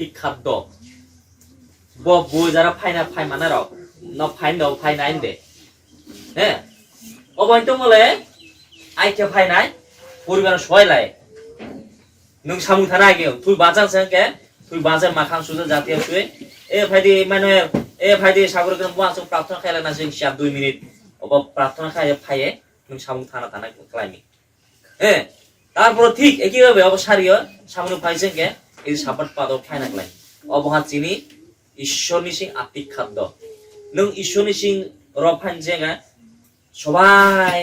আত্মিক খাদ্য ব বই যারা ফাইনা ফাই মানে ফাইন দ ফাই নাইন দে। হ্যাঁ অবৈত মলে আইকে ফাই নাই পরিবার সয় লাই। নों সামু থানা আগে, তুই বাজার সঙ্গে তুই বাজার মাখান সুজা জাতীয় শুয়ে এ ভাইদি মানে এ ভাইদি সাগর কেন বুয়া প্রার্থনা খাইলে না जों সিয়া দুই মিনিট। অব প্রার্থনা খাই ফাইয়ে নों সামু থানা থানা ক্লাইমি। হ্যাঁ তারপর ঠিক একইভাবে অবসারীয় সামনে ফাইছেন কে? এই সাপাট পাদ ফাইনা ক্লাই অবহা চিনি ঈশ্বরনি সিং আত্মিক খাদ্য। নों ঈশ্বরনি সিং র ফাইনজেঙা সবাই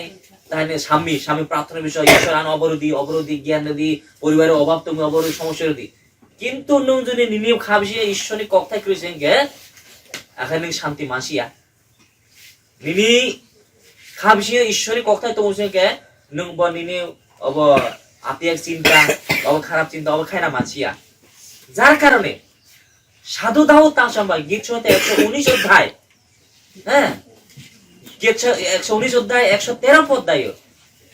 তাহলে স্বামী স্বামী প্রার্থনার বিষয়, ঈশ্বর আন অবরোধী অবরোধী, জ্ঞান নদী পরিবারের অভাব তুমি অবরোধী, সমস্যা দি কিন্তু নং যদি নিনিম খাবসিয়ে ঈশ্বরী কথাই করেছেন গে এখন নং শান্তি মাসিয়া। নিনি খাবসিয়ে ঈশ্বরী কথাই তো বলছেন গে নং ব নিনি অব আতিয়াক চিন্তা, অব খারাপ চিন্তা, অব খাইনা মাছিয়া যার কারণে সাধু দাও তার সম্ভব। গীত হতে একশো উনিশ অধ্যায়। হ্যাঁ? একশো উনিশ অধ্যায়, একশো তেরো অধ্যায়।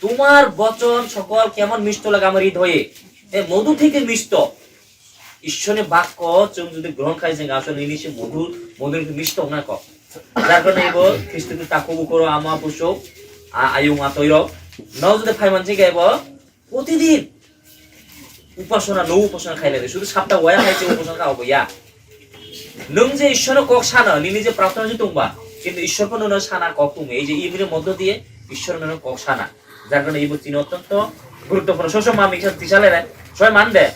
তোমার বচন সকল কেমন মিষ্ট লাগে আমার হৃদয়ে? মধু থেকে মিষ্ট। ঈশ্বরের বাক্য চোখ যদি গ্রহণ খাই যে আসলে নিনিসে মধুর মধুর মিষ্ট না ক। যার কারণে এব খ্রিস্টকে তাকবু করো, আমা পুষো আয়ু মা তৈর। ন যদি ফাই মানছে গাইব প্রতিদিন। উপাসনা নৌ উপাসনা খাইলে দে। শুধু সাপটা ওয়া খাইছে উপাসনা খাওয়াবো ইয়া নং যে ঈশ্বর কক সানা, নিনি যে প্রার্থনা যে তুমবা, কিন্তু ঈশ্বর কোন সানা, কক তুমি। এই যে ইবির মধ্য দিয়ে ঈশ্বর কক সানা। যার কারণে এই চিনি অত্যন্ত গুরুত্বপূর্ণ। সব আমি তিসালে সবাই মান দেয়